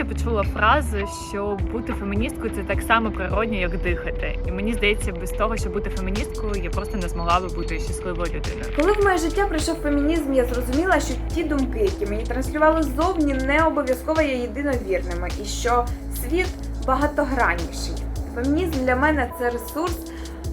почула фразу, що бути феміністкою це так само природньо, як дихати. І мені здається, без того, щоб бути феміністкою, я просто не змогла би бути щасливою людиною. Коли в моє життя прийшов фемінізм, я зрозуміла, що ті думки, які мені транслювали ззовні, не обов'язково є єдиновірними, і що світ багатогранніший. Фемінізм для мене це ресурс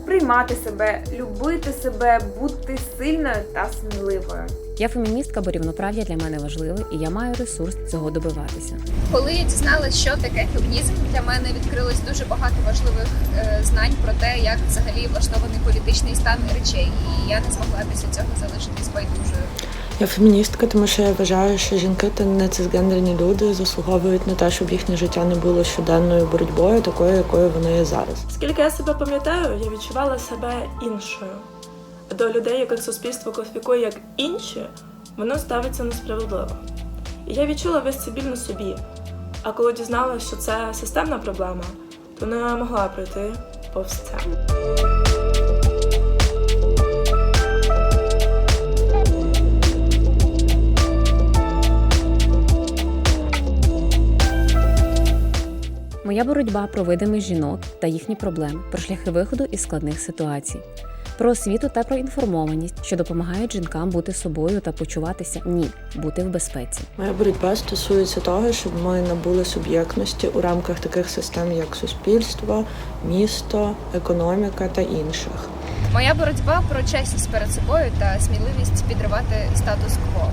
приймати себе, любити себе, бути сильною та сміливою. Я феміністка, бо рівноправ'я для мене важливе, і я маю ресурс цього добиватися. Коли я дізналася, що таке фемінізм, для мене відкрилось дуже багато важливих е, знань про те, як взагалі влаштований політичний стан речей, і я не змогла після цього залишитись байдужою. Я феміністка, тому що я вважаю, що жінки та не цисгендерні люди заслуговують на те, щоб їхнє життя не було щоденною боротьбою, такою, якою воно є зараз. Скільки я себе пам'ятаю, я відчувала себе іншою. До людей, яких суспільство класифікує як інші, воно ставиться несправедливо. І я відчула весь цей біль на собі. А коли дізналася, що це системна проблема, то не могла пройти повз це. Моя боротьба про видимість жінок та їхні проблеми, про шляхи виходу із складних ситуацій, про освіту та про інформованість, що допомагають жінкам бути собою та почуватися ні, бути в безпеці. Моя боротьба стосується того, щоб ми набули суб'єктності у рамках таких систем, як суспільство, місто, економіка та інших. Моя боротьба про чесність перед собою та сміливість підривати статус-кво.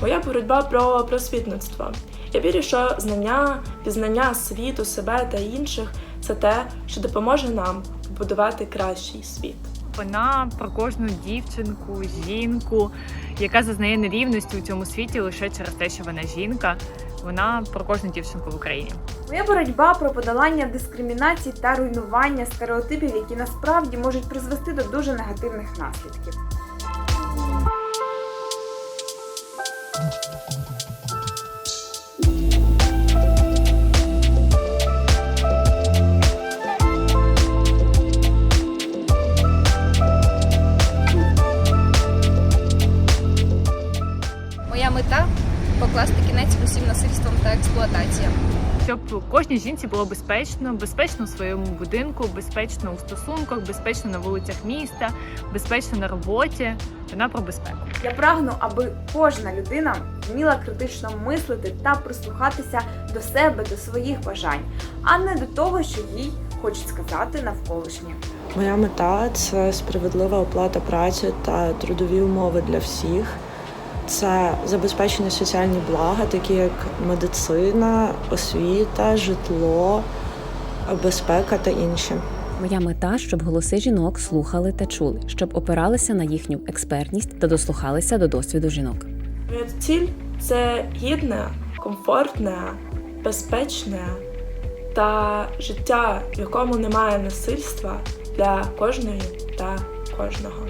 Моя боротьба про просвітництво. Я вірю, що знання, пізнання світу, себе та інших це те, що допоможе нам побудувати кращий світ. Вона про кожну дівчинку, жінку, яка зазнає нерівності у цьому світі лише через те, що вона жінка. Вона про кожну дівчинку в Україні. Моя боротьба про подолання дискримінації та руйнування стереотипів, які насправді можуть призвести до дуже негативних наслідків. Моя мета покласти кінець усім насильствам та експлуатаціям. Щоб кожній жінці було безпечно, безпечно у своєму будинку, безпечно у стосунках, безпечно на вулицях міста, безпечно на роботі. Вона про безпеку. Я прагну, аби кожна людина вміла критично мислити та прислухатися до себе, до своїх бажань, а не до того, що їй хочуть сказати навколишні. Моя мета це справедлива оплата праці та трудові умови для всіх. Це забезпечені соціальні блага, такі як медицина, освіта, житло, безпека та інші. Моя мета, щоб голоси жінок слухали та чули, щоб опиралися на їхню експертність та дослухалися до досвіду жінок. Моя ціль це гідне, комфортне, безпечне та життя, в якому немає насильства для кожної та кожного.